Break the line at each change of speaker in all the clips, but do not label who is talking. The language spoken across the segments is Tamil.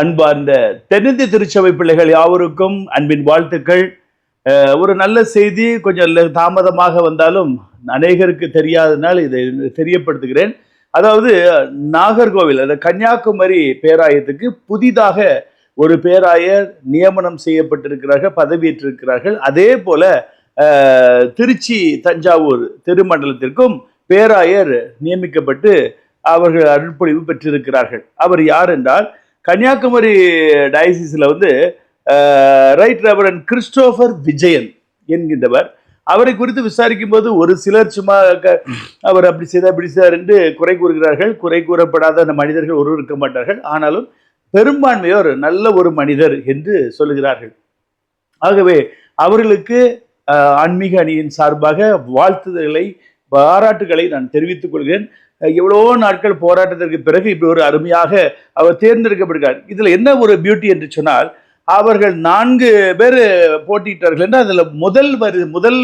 அன்பார்ந்த தென்னிந்திய திருச்சபை பிள்ளைகள் யாவருக்கும் அன்பின் வாழ்த்துக்கள். ஒரு நல்ல செய்தி கொஞ்சம் தாமதமாக வந்தாலும் அநேகருக்கு தெரியாதனால் இதை தெரியப்படுத்துகிறேன். அதாவது நாகர்கோவில் அந்த கன்னியாகுமரி பேராயத்துக்கு புதிதாக ஒரு பேராயர் நியமனம் செய்யப்பட்டிருக்கிறார்கள் பதவியேற்றிருக்கிறார்கள். அதே போல திருச்சி தஞ்சாவூர் திருமண்டலத்திற்கும் பேராயர் நியமிக்கப்பட்டு அவர்கள் அருட்பொழிவு பெற்றிருக்கிறார்கள். அவர் யார் என்றால் கன்னியாகுமரி டயசிஸில் வந்து ரைட் ரெவரன் கிறிஸ்டோபர் விஜயன் என்கின்றவர். அவரை குறித்து விசாரிக்கும் போது ஒரு சிலர் சும்மா க- அவர் அப்படி செய்தார் இப்படி செய்தார் என்று குறை கூறுகிறார்கள். குறை கூறப்படாத அந்த மனிதர்கள் ஒரு இருக்க மாட்டார்கள். ஆனாலும் பெரும்பான்மையோர் நல்ல ஒரு மனிதர் என்று சொல்லுகிறார்கள். ஆகவே அவர்களுக்கு ஆன்மீக அணியின் சார்பாக வாழ்த்துதல்களை பாராட்டுகளை நான் தெரிவித்துக் கொள்கிறேன். எவ்வளோ நாட்கள் போராட்டத்திற்கு பிறகு இப்படி ஒரு அருமையாக அவர் தேர்ந்தெடுக்கப்படுகிறார் இதில் என்ன ஒரு பியூட்டி என்று சொன்னால் அவர்கள் நான்கு பேர் போட்டியிட்டார்கள் என்று அதில் முதல் வரி முதல்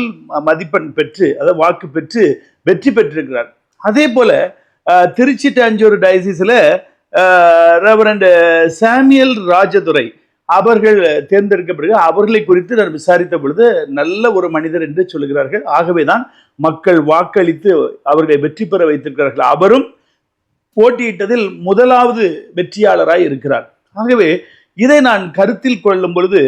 மதிப்பெண் பெற்று அதாவது வாக்கு பெற்று வெற்றி பெற்றிருக்கிறார். அதே போல் திருச்சி டாஞ்சூர் டயசிஸில் ரெவரண்ட் சாமியல் ராஜதுரை அவர்கள் தேர்ந்தெடுக்கப்படுகிற அவர்களை குறித்து நான் விசாரித்த பொழுது நல்ல ஒரு மனிதர் என்று சொல்லுகிறார்கள். ஆகவேதான் மக்கள் வாக்களித்து அவர்களை வெற்றி பெற வைத்திருக்கிறார்கள். அவரும் போட்டியிட்டதில் முதலாவது வெற்றியாளராய் இருக்கிறார். ஆகவே இதை நான் கருத்தில் கொள்ளும் பொழுது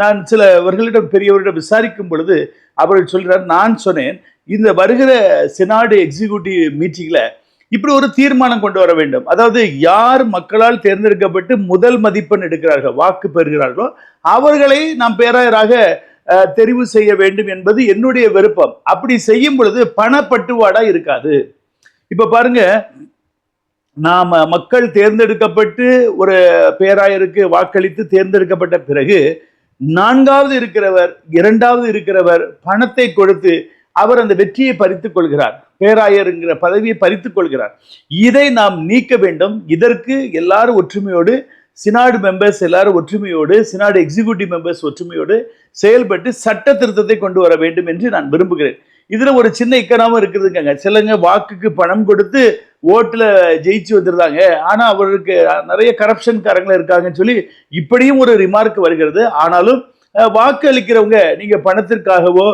நான் சிலவர்களிடம் பெரியவரிடம் விசாரிக்கும் பொழுது அவர்கள் சொல்கிறார் நான் சொன்னேன் இந்த வருகிற செனாடு எக்ஸிக்யூட்டிவ் மீட்டிங்கில் இப்படி ஒரு தீர்மானம் கொண்டு வர வேண்டும். அதாவது யார் மக்களால் தேர்ந்தெடுக்கப்பட்டு முதல் மதிப்பெண் எடுக்கிறார்கள் வாக்கு பெறுகிறார்களோ அவர்களை நாம் பேராயராக தெரிவு செய்ய வேண்டும் என்பது என்னுடைய விருப்பம். அப்படி செய்யும் பொழுது பணப்பட்டுவாடா இருக்காது. இப்ப பாருங்க நாம் மக்கள் தேர்ந்தெடுக்கப்பட்டு ஒரு பேராயருக்கு வாக்களித்து தேர்ந்தெடுக்கப்பட்ட பிறகு நான்காவது இருக்கிறவர் இரண்டாவது இருக்கிறவர் பணத்தை கொடுத்து அவர் அந்த வெற்றியை பறித்துக் கொள்கிறார். பேராயருங்கிற பதவியை பறித்துக் கொள்கிறார். இதை நாம் நீக்க வேண்டும். இதற்கு எல்லாரும் ஒற்றுமையோடு சினாடு மெம்பர்ஸ் எல்லாரும் ஒற்றுமையோடு சினாடு எக்ஸிகியூட்டிவ் மெம்பர்ஸ் ஒற்றுமையோடு செயல்பட்டு சட்ட திருத்தத்தை கொண்டு வர வேண்டும் என்று நான் விரும்புகிறேன். இதுல ஒரு சின்ன இக்கணாம இருக்குதுங்க சிலங்க வாக்குக்கு பணம் கொடுத்து ஓட்டுல ஜெயிச்சு வந்துருந்தாங்க. ஆனா அவருக்கு நிறைய கரப்ஷன்காரங்களும் இருக்காங்கன்னு சொல்லி இப்படியும் ஒரு ரிமார்க் வருகிறது. ஆனாலும் வாக்கு அளிக்கிறவங்க நீங்க பணத்திற்காகவோ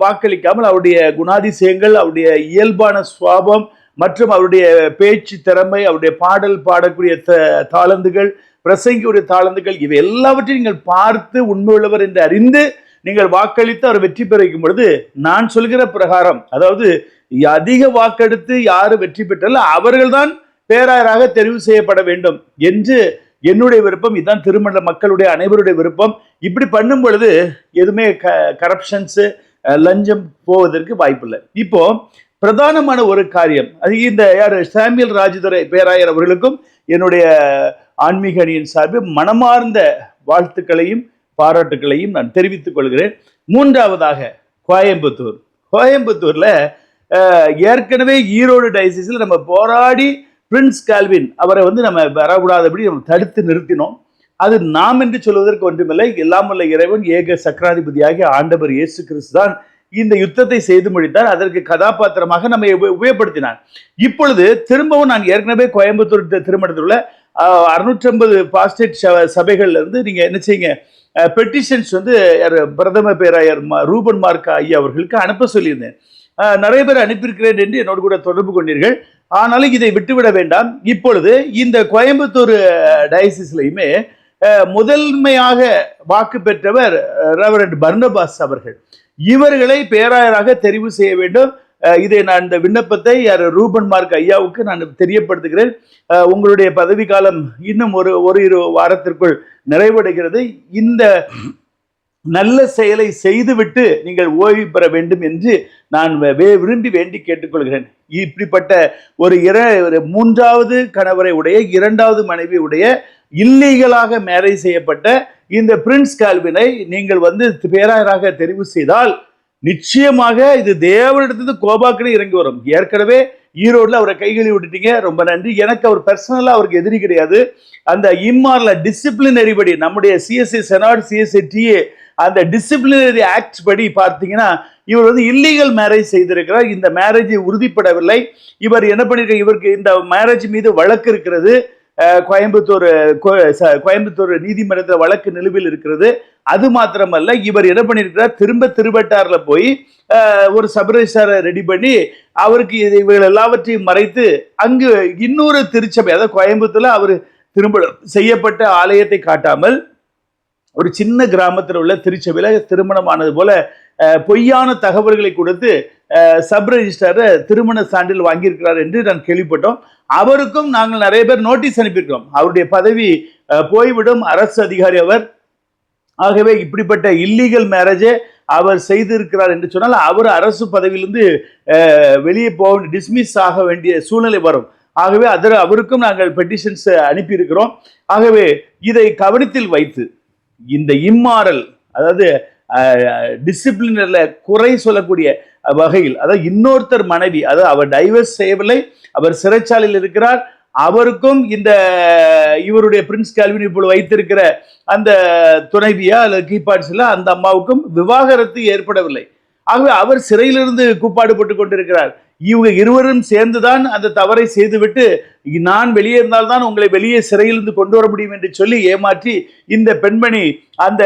வாக்களிக்காமல் அவருடைய குணாதிசயங்கள் அவருடைய இயல்பான சுவாபம் மற்றும் அவருடைய பேச்சு திறமை அவருடைய பாடல் பாடக்கூடிய த- தாளந்துகள் பிரசங்கியுடைய தாளந்துகள் இவை எல்லாவற்றையும் நீங்கள் பார்த்து உண்மையுள்ளவர் என்று அறிந்து நீங்கள் வாக்களித்து அவர் வெற்றி பெற வைக்கும் பொழுது நான் சொல்கிற பிரகாரம் அதாவது அதிக வாக்கெடுத்து யாரு வெற்றி பெற்றாலும் அவர்கள்தான் பேராயராக தெரிவு செய்யப்பட வேண்டும் என்று என்னுடைய விருப்பம் இதுதான் திருமண மக்களுடைய அனைவருடைய விருப்பம். இப்படி பண்ணும் பொழுது எதுவுமே க கரப்ஷன்ஸு லஞ்சம் போவதற்கு வாய்ப்பில்லை. இப்போ பிரதானமான ஒரு காரியம் அது இந்த யார் சாமியல் ராஜதுரை பேராயர் அவர்களுக்கும் என்னுடைய ஆன்மீக அணியின் சார்பில் மனமார்ந்த வாழ்த்துக்களையும் பாராட்டுக்களையும் நான் தெரிவித்துக் கொள்கிறேன். மூன்றாவதாக கோயம்புத்தூர். கோயம்புத்தூர்ல ஏற்கனவே ஈரோடு டைசிஸில் நம்ம போராடி பிரின்ஸ் கால்வின் அவரை வந்து நம்ம வரக்கூடாதபடி நம்ம தடுத்து நிறுத்தினோம். அது நாம் என்று சொல்வதற்கு ஒன்றுமில்லை. எல்லாம் வல்ல இறைவன் ஏக சக்கராதிபதியாகிய ஆண்டவர் இயேசு கிறிஸ்து தான் இந்த யுத்தத்தை செய்து முடித்தார். அதற்கு கதாபாத்திரமாக நம்ம உப- உபயோகப்படுத்தினார். இப்பொழுது திரும்பவும் நான் ஏற்கனவே கோயம்புத்தூர் திருமணத்தில் உள்ள அறுநூற்றி ஐம்பது பாஸ்டேட் சபைகள்ல இருந்து நீங்க என்ன செய்யுங்க பெட்டிஷன்ஸ் வந்து யார் பிரதம பேராயர் ரூபன் மார்க்கா ஐயா அவர்களுக்கு அனுப்ப சொல்லியிருந்தேன். நிறைய பேர் அனுப்பியிருக்கிறேன் என்று என்னோடு கூட தொடர்பு கொண்டீர்கள். ஆனாலும் இதை விட்டுவிட வேண்டாம். இப்பொழுது இந்த கோயம்புத்தூர் டயசிஸ்லையுமே முதன்மையாக வாக்கு பெற்றவர் ரெவரண்ட் பர்னபாஸ் அவர்கள். இவர்களை பேராயராக தெரிவு செய்ய வேண்டும். இதை நான் இந்த விண்ணப்பத்தை யார் ரூபன் மார்க் ஐயாவுக்கு நான் தெரியப்படுத்துகிறேன். உங்களுடைய பதவி காலம் இன்னும் ஒரு ஒரு இரு வாரத்திற்குள் நிறைவடைகிறது. இந்த நல்ல செயலை செய்துவிட்டு நீங்கள் ஓய்வு பெற வேண்டும் என்று நான் வே- வே- விரும்பி வேண்டி கேட்டுக்கொள்கிறேன். இப்படிப்பட்ட ஒரு இர ஒரு மூன்றாவது கணவரை உடைய இரண்டாவது மனைவி உடைய இல்லீகலாக மேரேஜ் செய்யப்பட்ட இந்த பிரின்ஸ் கால்வினை நீங்கள் வந்து பேராயராக தெரிவு செய்தால் நிச்சயமாக இது தேவனிடத்திலிருந்து கோபாக்கனே இறங்கி வரும். ஏற்கனவே ஈரோடில் அவரை கைகழுவி விட்டுட்டீங்க. ரொம்ப நன்றி. எனக்கு அவர் பர்சனலாக அவருக்கு எதிரி கிடையாது. அந்த இம்மாரில் டிசிப்ளினரி படி நம்முடைய சிஎஸ்சி செனாட் சிஎஸ்சி டிஏ அந்த டிசிப்ளினரி ஆக்ட் படி பார்த்தீங்கன்னா இவர் வந்து இல்லீகல் மேரேஜ் செய்திருக்கிறார். இந்த மேரேஜை உறுதிப்படவில்லை. இவர் என்ன பண்ணிருக்க இவருக்கு இந்த மேரேஜ் மீது வழக்கு இருக்கிறது. கோயம்புத்தூர் கோயம்புத்தூர் நீதிமன்றத்தில் வழக்கு நிலுவையில் இருக்கிறது. அது மாத்திரமல்ல இவர் என்ன பண்ணியிருக்கிறார்? திரும்ப திருவட்டாரில் போய் ஒரு சபரேஸ்வரை ரெடி பண்ணி அவருக்கு இவர்கள் இவைகள் எல்லாவற்றையும் மறைத்து அங்கு இன்னொரு திருச்சபை அதாவது கோயம்புத்தூர்ல அவர் திரும்ப செய்யப்பட்ட ஆலயத்தை காட்டாமல் ஒரு சின்ன கிராமத்தில் உள்ள திருச்சபையில் திருமணமானது போல பொய்யான தகவல்களை கொடுத்து சப் ரெஜிஸ்டரை திருமண சான்றிதழ் வாங்கியிருக்கிறார் என்று நான் கேள்விப்பட்டோம். அவருக்கும் நாங்கள் நிறைய பேர் நோட்டீஸ் அனுப்பியிருக்கிறோம். அவருடைய பதவி போய்விடும். அரசு அதிகாரி அவர். ஆகவே இப்படிப்பட்ட இல்லீகல் மேரேஜை அவர் செய்திருக்கிறார் என்று சொன்னால் அவர் அரசு பதவியிலிருந்து வெளியே போக டிஸ்மிஸ் ஆக வேண்டிய சூழ்நிலை வரும். ஆகவே அதர் அவருக்கும் நாங்கள் பெட்டிஷன்ஸ் அனுப்பியிருக்கிறோம். ஆகவே இதை கவனத்தில் வைத்து இந்த இம்மாரல் அதாவது டிசிப்ளினரில் குறை சொல்லக்கூடிய வகையில் அதாவது இன்னொருத்தர் மனைவி அதாவது அவர் டைவர்ஸ் செய்யவில்லை அவர் சிறைச்சாலையில் இருக்கிறார் அவருக்கும் இந்த இவருடைய பிரின்ஸ் கால்வின் இப்பொழுது வைத்திருக்கிற அந்த துணைவியா அல்லது கீபாட்ஸில் அந்த அம்மாவுக்கும் விவாகரத்து ஏற்படவில்லை. ஆகவே அவர் சிறையிலிருந்து கூப்பாடு போட்டு கொண்டிருக்கிறார். இவங்க இருவரும் சேர்ந்துதான் அந்த தவறை செய்துவிட்டு நான் வெளியே இருந்தால்தான் உங்களை வெளியே சிறையிலிருந்து கொண்டு வர முடியும் என்று சொல்லி ஏமாற்றி இந்த பெண்மணி அந்த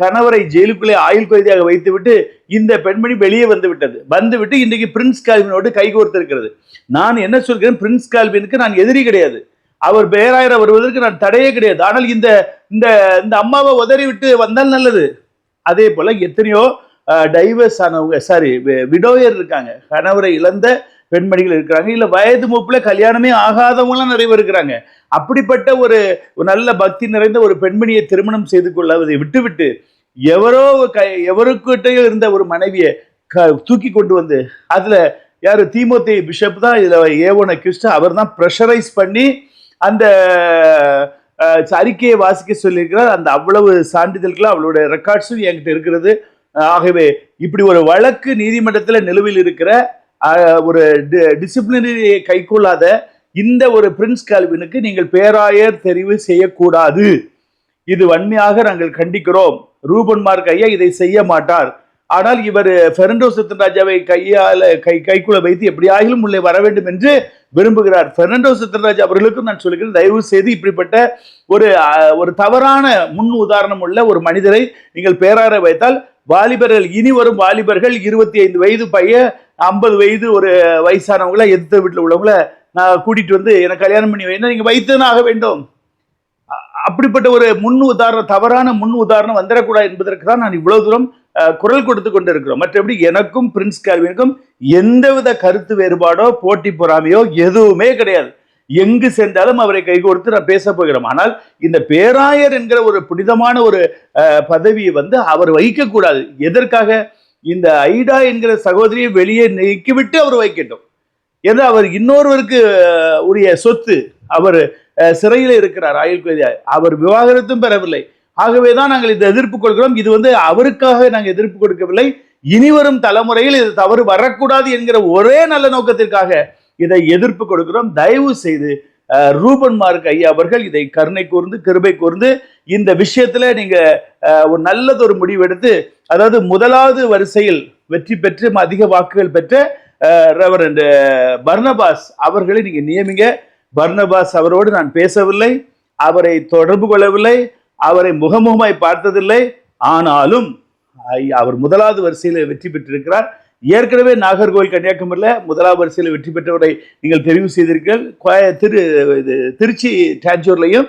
கணவரை ஜெயிலுக்குள்ளே ஆயுள் கைதியாக வைத்துவிட்டு இந்த பெண்மணி வெளியே வந்து விட்டது. வந்துவிட்டு இன்றைக்கு பிரின்ஸ் கால்வினோடு கைகோர்த்திருக்கிறது நான் என்ன சொல்கிறேன்? பிரின்ஸ் கால்வினுக்கு நான் எதிரி கிடையாது. அவர் பேராயிர வருவதற்கு நான் தடையே கிடையாது. ஆனால் இந்த இந்த இந்த அம்மாவை உதறி விட்டு வந்தால் நல்லது. அதே போல எத்தனையோ டைவர்ஸ் ஆனவங்க சாரி விடோயர் இருக்காங்க. கணவரை இழந்த பெண்மணிகள் இருக்கிறாங்க. இல்லை வயது மூப்பில் கல்யாணமே ஆகாதவங்களாம் நிறைய பேர் இருக்கிறாங்க. அப்படிப்பட்ட ஒரு நல்ல பக்தி நிறைந்த ஒரு பெண்மணியை திருமணம் செய்து கொள்ளாததை விட்டுவிட்டு எவரோ க எவருக்கிட்டயோ இருந்த ஒரு மனைவியை க தூக்கி கொண்டு வந்து அதில் யார் தீமோத்தே பிஷப் தான் இதில் ஏவன கிறிஸ்ட அவர் தான் ப்ரெஷரைஸ் பண்ணி அந்த அறிக்கையை வாசிக்க சொல்லியிருக்கிறார். அந்த அவ்வளவு சான்றிதழ்களும் அவளுடைய ரெக்கார்ட்ஸும் என்கிட்ட இருக்கிறது. ஆகவே இப்படி ஒரு வழக்கு நீதிமன்றத்தில் நிலுவையில் இருக்கிற ஒரு டிசிப்ளினரி கைக்கொள்ளாத இந்த ஒரு பிரின்ஸ் கல்வினுக்கு நீங்கள் பேராயர் தெரிவு செய்யக்கூடாது. இது வன்மையாக நாங்கள் கண்டிக்கிறோம். ரூபன் மார்க் ஐயா இதை செய்ய மாட்டார். ஆனால் இவர் பெர்னண்டோ ராஜாவை கையால கை கைக்குள்ள வைத்து எப்படியாகிலும் உள்ளே வர வேண்டும் என்று விரும்புகிறார். பெர்னண்டோ சித்தராஜ் அவர்களுக்கும் நான் சொல்கிறேன் தயவு செய்து இப்படிப்பட்ட ஒரு ஒரு தவறான முன் உதாரணம் உள்ள ஒரு மனிதரை நீங்கள் பேரார வைத்தால் வாலிபர்கள் இனி வரும் வாலிபர்கள் இருபத்தி ஐந்து வயது பையன் ஐம்பது வயது ஒரு வயசானவங்கள எதிர்த்த வீட்டில் உள்ளவங்கள நான் கூட்டிட்டு வந்து எனக்கு கல்யாணம் பண்ணி வைனா நீங்கள் வைத்துதான் ஆக வேண்டும். அப்படிப்பட்ட ஒரு முன் உதாரணம் தவறான முன் உதாரணம் வந்துடக்கூடாது என்பதற்கு தான் நான் இவ்வளவு தூரம் குரல் கொடுத்து கொண்டிருக்கிறோம். மற்றபடி எனக்கும் பிரின்ஸ் கால்வினுக்கும் எந்தவித கருத்து வேறுபாடோ போட்டி பொறாமையோ எதுவுமே கிடையாது. எங்கு சென்றாலும் அவரை கை கொடுத்து நான் பேச போகிறோம். ஆனால் இந்த பேராயர் என்கிற ஒரு புனிதமான ஒரு பதவியை வந்து அவர் வைக்கக்கூடாது எதற்காக? இந்த ஐடா என்கிற சகோதரியை வெளியே நீக்கிவிட்டு அவர் வைக்கட்டும் ஏன்னா அவர் இன்னொருவருக்கு உரிய சொத்து அவர் சிறையில் இருக்கிறார் ஆயுள் அவர் விவாகரத்தும் பெறவில்லை. ஆகவே தான் நாங்கள் இதை எதிர்ப்பு கொடுக்கிறோம் இது வந்து அவருக்காக நாங்கள் எதிர்ப்பு கொடுக்கவில்லை. இனிவரும் தலைமுறையில் இது தவறு வரக்கூடாது என்கிற ஒரே நல்ல நோக்கத்திற்காக இதை எதிர்ப்பு கொடுக்கிறோம். தயவு செய்து ரூபன் மார்க் ஐயா அவர்கள் இதை கருணை கூர்ந்து கிருபை கூர்ந்து இந்த விஷயத்துல நீங்க ஒரு நல்லதொரு முடிவெடுத்து அதாவது முதலாவது வரிசையில் வெற்றி பெற்று அதிக வாக்குகள் பெற்ற ரெவரண்ட் பர்னபாஸ் அவர்களை நீங்க நியமிங்க. பர்னபாஸ் அவரோடு நான் பேசவில்லை. அவரை தொடர்பு கொள்ளவில்லை. அவரை முகமுகமாய் பார்த்ததில்லை. ஆனாலும் அவர் முதலாவது வரிசையில் வெற்றி பெற்றிருக்கிறார். ஏற்கனவே நாகர்கோவில் கன்னியாகுமரியில் முதலாவது வரிசையில் வெற்றி பெற்றவரை நீங்கள் தெரிவு செய்தீர்கள் கோய- திரு இது திருச்சி டான்ஜூர்லையும்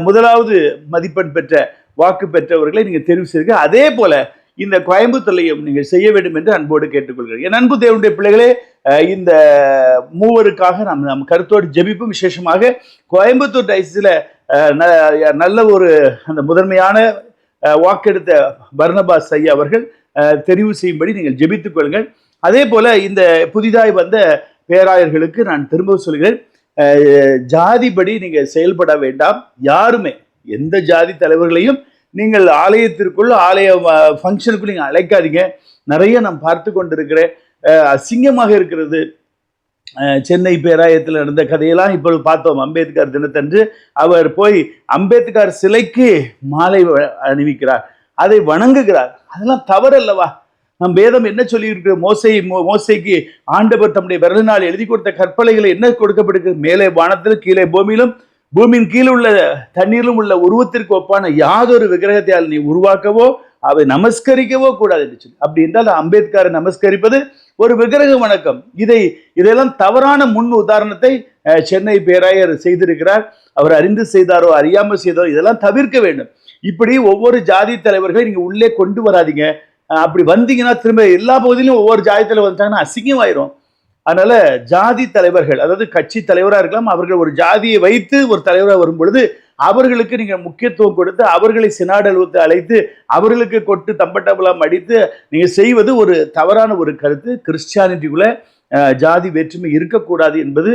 முதலாவது மதிப்பெண் பெற்ற வாக்கு பெற்றவர்களை நீங்கள் தெரிவு செய்தீர்கள் அதே போல இந்த கோயம்புத்தூர்லையும் நீங்கள் செய்ய வேண்டும் என்று அன்போடு கேட்டுக்கொள்கிறேன். என் அன்பு தேவனுடைய பிள்ளைகளே இந்த மூவருக்காக நாம் நம் கருத்தோடு ஜெபிப்பும். விசேஷமாக கோயம்புத்தூர் டைஸில் நல்ல ஒரு அந்த முதன்மையான வாக்கெடுத்த பர்னபாஸ் ஐயா அவர்கள் தெரிவு செய்யும்படி நீங்கள் ஜெபித்துக் கொள்ளுங்கள். அதே போல இந்த புதிதாய் வந்த பேராயர்களுக்கு நான் திரும்ப சொல்கிறேன். ஜாதிப்படி ஜாதிபடி செயல்பட வேண்டாம். யாருமே எந்த ஜாதி தலைவர்களையும் நீங்கள் ஆலயத்திற்குள் ஆலய ஃபங்க்ஷனுக்குள் நீங்கள் அழைக்காதீங்க. நிறைய நான் பார்த்து கொண்டிருக்கிறேன். அசிங்கமாக இருக்கிறது. சென்னை பேராயத்தில் நடந்த கதையெல்லாம் இப்பொழுது பார்த்தோம். அம்பேத்கர் தினத்தன்று அவர் போய் அம்பேத்கர் சிலைக்கு மாலை அணிவிக்கிறார். அதை வணங்குகிறார். அதெல்லாம் தவறல்லவா? நம் வேதம் என்ன சொல்லியிருக்கு? மோசை மோ- மோசைக்கு ஆண்டவர் தம்முடைய விரலினால் எழுதி கொடுத்த கற்பலைகளை என்ன கொடுக்கப்படுகிறது? மேலே வானத்தில் கீழே பூமியிலும் பூமியின் கீழே உள்ள தண்ணீரிலும் உள்ள உருவத்திற்கு ஒப்பான யாதொரு விக்கிரகத்தையால் நீ உருவாக்கவோ அவை நமஸ்கரிக்கவோ கூடாது என்று சொல்லி. அப்படி என்றால் அம்பேத்கரை நமஸ்கரிப்பது ஒரு விக்கிரக வணக்கம். இதை இதெல்லாம் தவறான முன் உதாரணத்தை சென்னை பேராயர் செய்திருக்கிறார். அவர் அறிந்து செய்தாரோ அறியாமல் செய்தாரோ இதெல்லாம் தவிர்க்க வேண்டும். இப்படி ஒவ்வொரு ஜாதி தலைவர்களை நீங்க உள்ளே கொண்டு வராதீங்க. அப்படி வந்தீங்கன்னா திரும்ப எல்லா பகுதியிலும் ஒவ்வொரு ஜாதி தலைவர் வந்தாங்கன்னா அசிங்கமாயிரும். அதனால ஜாதி தலைவர்கள் அதாவது கட்சி தலைவராக இருக்கலாம் அவர்கள் ஒரு ஜாதியை வைத்து ஒரு தலைவராக வரும் பொழுது அவர்களுக்கு நீங்க முக்கியத்துவம் கொடுத்து அவர்களை சினாடலுக்கு அழைத்து அவர்களுக்கு கொட்டு தம்பட்டபலம் அடித்து நீங்க செய்வது ஒரு தவறான ஒரு கருத்து. கிறிஸ்டியானிட்டிக்குள்ள ஜாதி வேற்றுமை இருக்கக்கூடாது என்பது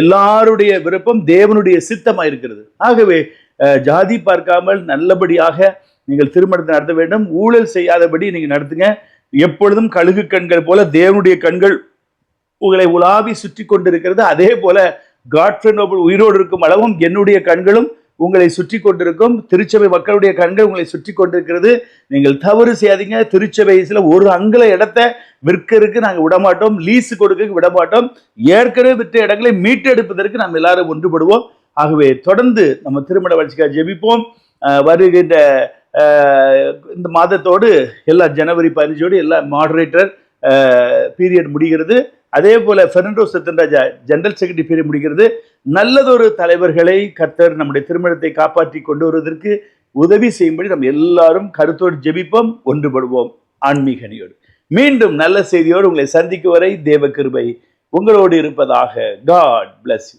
எல்லாருடைய விருப்பம் தேவனுடைய சித்தமா இருக்கிறது. ஆகவே ஜாதி பார்க்காமல் நல்லபடியாக நீங்கள் திருமணத்தை நடத்த வேண்டும். ஊழல் செய்யாதபடி நீங்க நடத்துங்க. எப்பொழுதும் கழுகு கண்கள் போல தேவனுடைய கண்கள் உங்களை உலாவி சுற்றி கொண்டிருக்கிறது. அதே போல காட்ஃப்ரே நோபல் உயிரோடு இருக்கும் அளவும் என்னுடைய கண்களும் உங்களை சுற்றி கொண்டிருக்கும். திருச்சபை மக்களுடைய கண்கள் உங்களை சுற்றி கொண்டிருக்கிறது. நீங்கள் தவறு செய்யாதீங்க. திருச்சபைஸில் ஒரு அங்குல இடத்த விற்கிறதுக்கு நாங்கள் விடமாட்டோம். லீஸு கொடுக்க விடமாட்டோம். ஏற்கனவே விற்ற இடங்களை மீட்டெடுப்பதற்கு நாம் எல்லாரும் ஒன்றுபடுவோம். ஆகவே தொடர்ந்து நம்ம திருமண வளர்ச்சிக்காக ஜெபிப்போம். வருகின்ற இந்த மாதத்தோடு எல்லா ஜனவரி பதினஞ்சோடு எல்லா மாடரேட்டர் பீரியட் முடிகிறது. அதே போல பெர்னண்டோ சத்தன்ராஜா ஜெனரல் செக்ரட்டரி பேர் முடிகிறது. நல்லதொரு தலைவர்களை கர்த்தர் நம்முடைய திருமணத்தை காப்பாற்றி கொண்டு வருவதற்கு உதவி செய்யும்படி நம்ம எல்லாரும் கருத்தோடு ஜெபிப்போம் ஒன்றுபடுவோம். ஆன்மீகனியோடு மீண்டும் நல்ல செய்தியோடு உங்களை சந்திக்கும் வரை தேவ கிருபை. உங்களோடு இருப்பதாக காட் பிளஸ் யூ